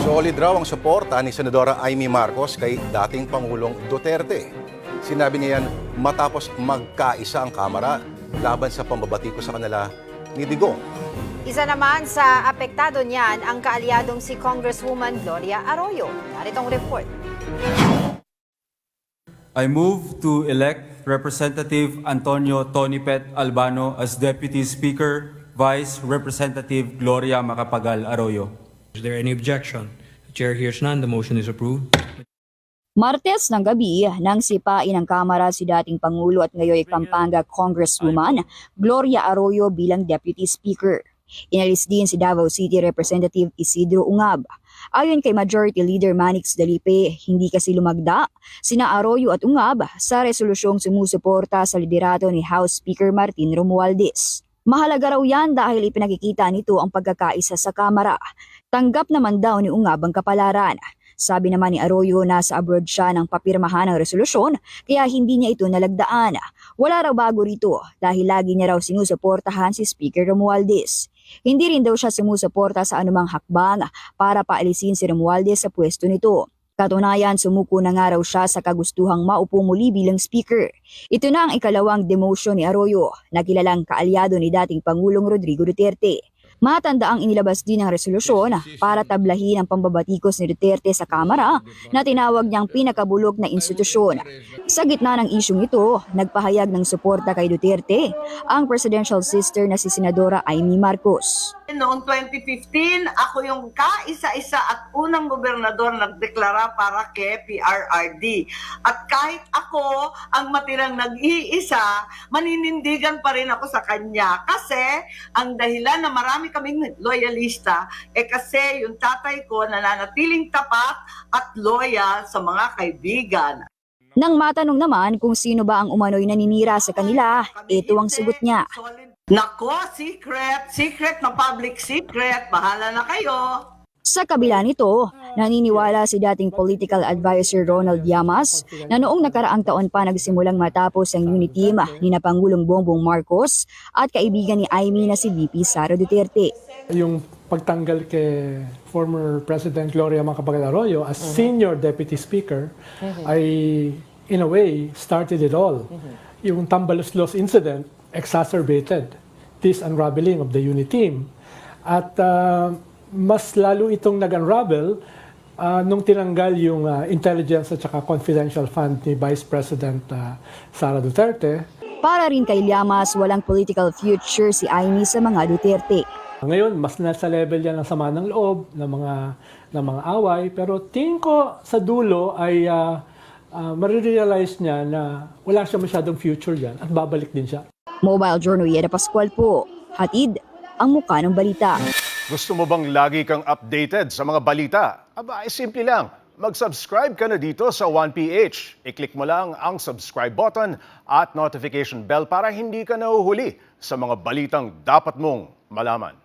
Solid raw ang suporta ni Senadora Amy Marcos kay dating Pangulong Duterte. Sinabi niya yan matapos magkaisa ang Kamara laban sa pambabatiko sa kanila ni Digong. Isa naman sa apektado niyan ang kaalyadong si Congresswoman Gloria Arroyo. Naritong report. I move to elect Representative Antonio Tonipet Albano as Deputy Speaker, Vice Representative Gloria Macapagal Arroyo. Is there any objection? The chair hears none. The motion is approved. Martes ng gabi nang sipain ng Kamara si dating Pangulo at ngayon Pampanga Congresswoman Gloria Arroyo bilang Deputy Speaker. Inalis din si Davao City Representative Isidro Ungab. Ayon kay Majority Leader Manix Dalipe, hindi kasi lumagda sina Arroyo at Ungab sa resolusyong sumusuporta sa liderato ni House Speaker Martin Romualdez. Mahalaga raw yan dahil ipinakikita nito ang pagkakaisa sa Kamara. Tanggap naman daw ni Ungab ang kapalaran. Sabi naman ni Arroyo na sa abroad siya ng papirmahan ng resolusyon kaya hindi niya ito nalagdaan. Wala raw bago rito dahil lagi niya raw sinusuportahan si Speaker Romualdez. Hindi rin daw siya sumusuporta sa anumang hakbang para paalisin si Romualdez sa pwesto nito. Katunayan, sumuko na nga raw siya sa kagustuhang maupo muli bilang speaker. Ito na ang ikalawang demotion ni Arroyo na kilalang kaalyado ni dating Pangulong Rodrigo Duterte. Matanda ang inilabas din ng resolusyon para tablahin ang pambabatikos ni Duterte sa Kamara na tinawag niyang pinakabulok na institusyon. Sa gitna ng isyong ito, nagpahayag ng suporta kay Duterte ang presidential sister na si Senadora Amy Marcos. Noong 2015, ako yung kaisa-isa at unang gobernador nagdeklara para kay PRRD. At kahit ako ang matirang nag-iisa, maninindigan pa rin ako sa kanya. Kasi ang dahilan na marami kaming loyalista, eh kasi yung tatay ko nananatiling tapat at loyal sa mga kaibigan. Nang matanong naman kung sino ba ang umano'y naninira sa kanila, ito ang sagot niya. Nako, secret, secret na public secret, bahala na kayo. Sa kabila nito, naniniwala si dating political advisor Ronald Llamas na noong nakaraang taon pa nagsimulang matapos ang unity team ni na Pangulong Bongbong Marcos at kaibigan ni Amy na si VP Sara Duterte. yung pagtanggal kay former President Gloria Macapagal Arroyo as senior deputy speaker ay in a way started it all. Yung Tambaluslos incident exacerbated this unraveling of the unity team. At uh, mas lalo itong nag-unravel uh, nung tinanggal yung uh, intelligence at saka confidential fund ni Vice President uh, Sara Duterte. Para rin kay Llamas, walang political future si Amy sa mga Duterte. Ngayon, mas nasa level yan ng sama ng loob, ng mga, ng mga away. Pero tingin ko sa dulo ay uh, uh, marirealize niya na wala siya masyadong future yan at babalik din siya. Mobile Journal Yeda Pascual po, hatid ang muka ng balita. Gusto mo bang lagi kang updated sa mga balita? Aba, ay simple lang. Mag-subscribe ka na dito sa 1PH. I-click mo lang ang subscribe button at notification bell para hindi ka nahuhuli sa mga balitang dapat mong malaman.